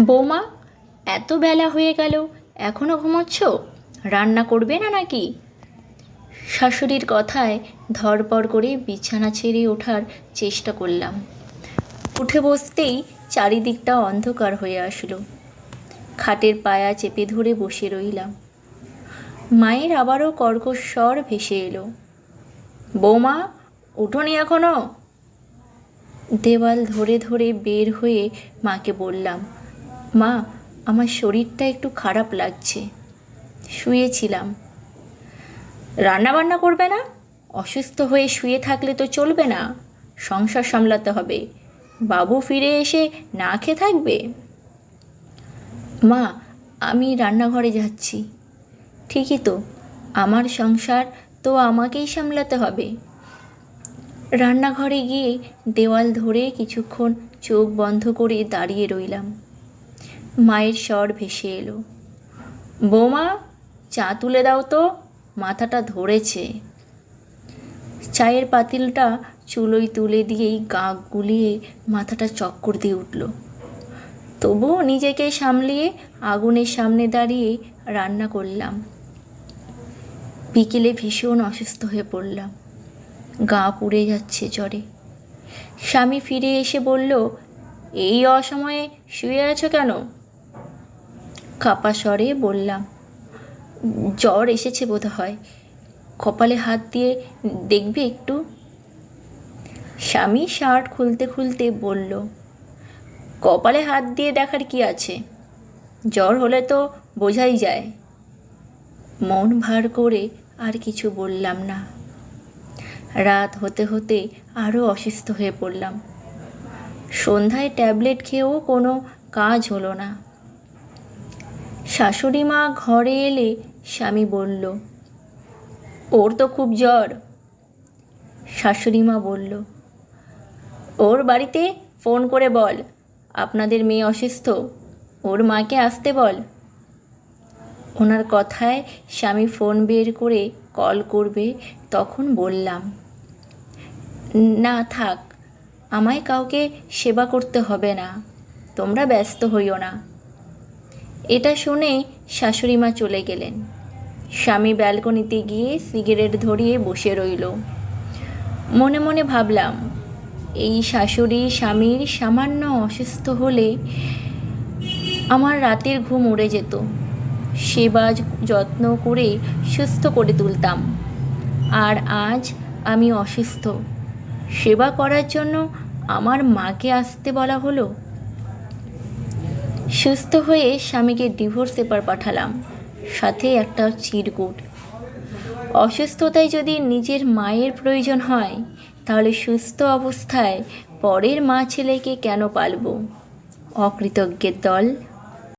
বৌমা, এত বেলা হয়ে গেল এখনও ঘুমোচ্ছ? রান্না করবে না নাকি? শাশুড়ির কথায় ধরপড় করে বিছানা ছেড়ে ওঠার চেষ্টা করলাম। উঠে বসতেই চারিদিকটা অন্ধকার হয়ে আসলো। খাটের পায়া চেপে ধরে বসে রইলাম। মায়ের আবারও কর্কশ স্বর ভেসে এলো। বৌমা, উঠোনি এখনও? দেওয়াল ধরে ধরে বের হয়ে মাকে বললাম মা, আমার শরীরটা একটু খারাপ লাগছে। শুয়েছিলাম। রান্না বান্না করবে না? অসুস্থ হয়ে শুয়ে থাকলে তো চলবে না। সংসার সামলাতে হবে। বাবু ফিরে এসে না খেয়ে থাকবে? মা, আমি রান্নাঘরে যাচ্ছি। ঠিকই তো, আমার সংসার তো আমাকেই সামলাতে হবে। রান্নাঘরে গিয়ে দেওয়াল ধরে কিছুক্ষণ চোখ বন্ধ করে দাঁড়িয়ে রইলাম। মায়ের স্বর ভেসে এলো। বৌমা, চা তুলে দাও তো, মাথাটা ধরেছে। চায়ের পাতিলটা চুলোয় তুলে দিয়েই গা গুলিয়ে মাথাটা চক্কর দিয়ে উঠল। তবুও নিজেকে সামলিয়ে আগুনের সামনে দাঁড়িয়ে রান্না করলাম। বিকেলে ভীষণ অসুস্থ হয়ে পড়লাম। গা পুড়ে যাচ্ছে জ্বরে। স্বামী ফিরে এসে বলল, এই অসময়ে শুয়ে আছো কেন? কাপা স্বরে বললাম, জ্বর এসেছে বোধ হয় কপালে হাত দিয়ে দেখবে একটু? স্বামী শার্ট খুলতে খুলতে বলল, কপালে হাত দিয়ে দেখার কি আছে? জ্বর হলে তো বোঝাই যায়। মন ভার করে আর কিছু বললাম না। রাত হতে হতে আরও অসুস্থ হয়ে পড়লাম। সন্ধ্যায় ট্যাবলেট খেয়েও কোনো কাজ হলো না। শাশুড়ি মা ঘরে এলে স্বামী বলল, ওর তো খুব জ্বর। শাশুড়ি মা বলল, ওর বাড়িতে ফোন করে বল, আপনাদের মেয়ে অসুস্থ, ওর মাকে আসতে বল। ওনার কথায় স্বামী ফোন বের করে কল করবে, তখন বললাম, না থাক, আমায় কাউকে সেবা করতে হবে না, তোমরা ব্যস্ত হইও না। এটা শুনে শাশুড়ি মা চলে গেলেন। স্বামী ব্যালকনিতে গিয়ে সিগারেট ধরিয়ে বসে রইল। মনে মনে ভাবলাম, এই শাশুড়ি স্বামীর সামান্য অসুস্থ হলে আমার রাতের ঘুম উড়ে যেত। সেবা যত্ন করে সুস্থ করে তুলতাম। আর আজ আমি অসুস্থ। সেবা করার জন্য আমার মাকে আসতে বলা হলো? সুস্থ হয়ে স্বামীকে ডিভোর্স পেপার পাঠালাম। সাথে একটা চিরকুট অসুস্থতায় যদি নিজের মায়ের প্রয়োজন হয়, তাহলে সুস্থ অবস্থায় পরের মা ছেলেকে কেন পালব? অকৃতজ্ঞের দল।